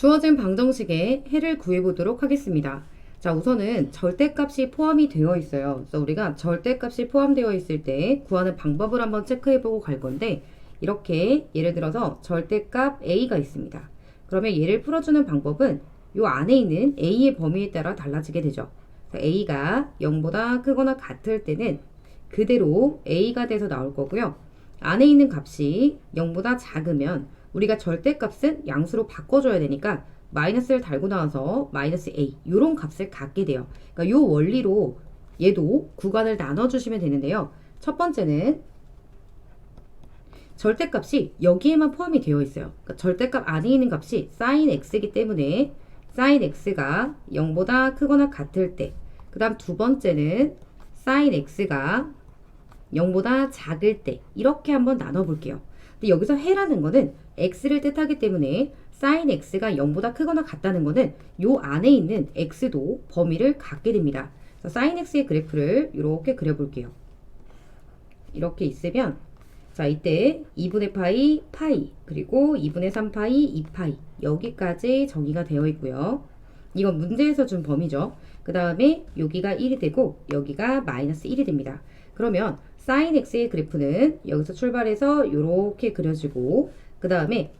주어진 방정식의 해를 구해보도록 하겠습니다. 자, 우선은 절대값이 포함이 되어 있어요. 그래서 우리가 절대값이 포함되어 있을 때 구하는 방법을 한번 체크해보고 갈 건데 이렇게 예를 들어서 절대값 a가 있습니다. 그러면 얘를 풀어주는 방법은 요 안에 있는 a의 범위에 따라 달라지게 되죠. a가 0보다 크거나 같을 때는 그대로 a가 돼서 나올 거고요. 안에 있는 값이 0보다 작으면 우리가 절대값은 양수로 바꿔줘야 되니까 마이너스를 달고 나와서 마이너스 a 이런 값을 갖게 돼요. 그러니까 요 원리로 얘도 구간을 나눠주시면 되는데요. 첫 번째는 절대값이 여기에만 포함이 되어 있어요. 그러니까 절대값 안에 있는 값이 sin x이기 때문에 sin x가 0보다 크거나 같을 때, 그 다음 두 번째는 sin x가 0보다 작을 때 이렇게 한번 나눠볼게요. 근데 여기서 해라는 거는 x를 뜻하기 때문에 sin x가 0보다 크거나 같다는 거는 요 안에 있는 x도 범위를 갖게 됩니다. 그래서 sin x의 그래프를 이렇게 그려볼게요. 이렇게 있으면 자 이때 2분의 파이 파이 그리고 2분의 3 파이 2 파이 여기까지 정의가 되어 있고요. 이건 문제에서 준 범위죠. 그 다음에 여기가 1이 되고 여기가 마이너스 1이 됩니다. 그러면 sin x의 그래프는 여기서 출발해서 이렇게 그려지고 그 다음에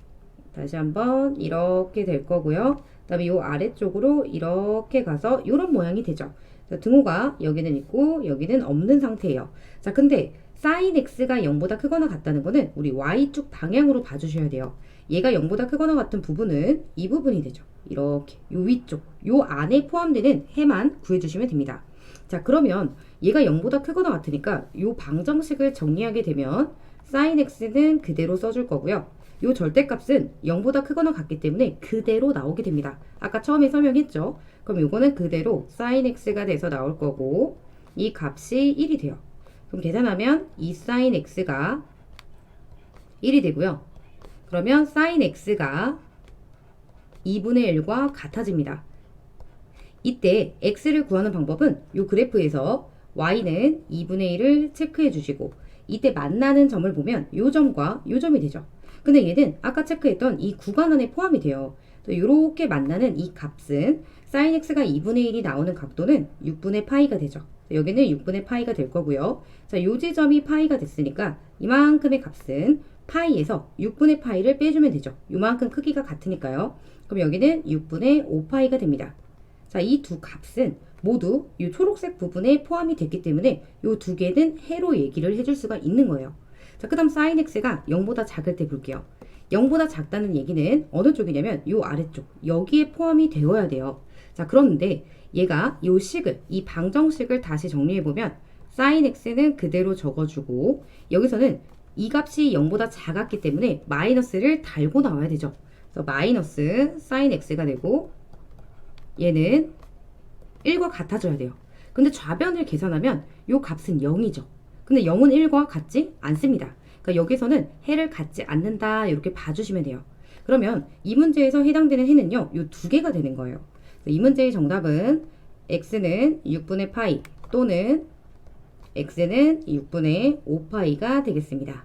다시 한번 이렇게 될 거고요. 그 다음에 이 아래쪽으로 이렇게 가서 이런 모양이 되죠. 자, 등호가 여기는 있고 여기는 없는 상태예요. 자, 근데 sin x가 0보다 크거나 같다는 거는 우리 y축 방향으로 봐주셔야 돼요. 얘가 0보다 크거나 같은 부분은 이 부분이 되죠. 이렇게 요 위쪽, 요 안에 포함되는 해만 구해주시면 됩니다. 자, 그러면 얘가 0보다 크거나 같으니까 요 방정식을 정리하게 되면 sin x는 그대로 써줄 거고요. 요 절대값은 0보다 크거나 같기 때문에 그대로 나오게 됩니다. 아까 처음에 설명했죠. 그럼 요거는 그대로 sin x가 돼서 나올 거고 이 값이 1이 돼요. 그럼 계산하면 이 sin x가 1이 되고요. 그러면 sin x가 2분의 1과 같아집니다. 이때 x를 구하는 방법은 이 그래프에서 y는 2분의 1을 체크해 주시고 이때 만나는 점을 보면 이 점과 이 점이 되죠. 근데 얘는 아까 체크했던 이 구간 안에 포함이 돼요. 이렇게 만나는 이 값은 sin x가 2분의 1이 나오는 각도는 6분의 파이가 되죠. 여기는 6분의 파이가 될 거고요. 자, 요 지점이 파이가 됐으니까 이만큼의 값은 파이에서 6분의 파이를 빼주면 되죠. 요만큼 크기가 같으니까요. 그럼 여기는 6분의 5파이가 됩니다. 자, 이 두 값은 모두 이 초록색 부분에 포함이 됐기 때문에 이 두 개는 해로 얘기를 해줄 수가 있는 거예요. 자, 그 다음 sin x가 0보다 작을 때 볼게요. 0보다 작다는 얘기는 어느 쪽이냐면 이 아래쪽, 여기에 포함이 되어야 돼요. 자, 그런데 얘가 이 식을, 이 방정식을 다시 정리해보면 sin x는 그대로 적어주고 여기서는 이 값이 0보다 작았기 때문에 마이너스를 달고 나와야 되죠. 그래서 마이너스 sin x가 되고 얘는 1과 같아져야 돼요. 근데 좌변을 계산하면 이 값은 0이죠. 근데 0은 1과 같지 않습니다. 그러니까 여기서는 해를 갖지 않는다 이렇게 봐주시면 돼요. 그러면 이 문제에서 해당되는 해는요. 이 두 개가 되는 거예요. 이 문제의 정답은 x는 6분의 파이 또는 x는 6분의 5파이가 되겠습니다.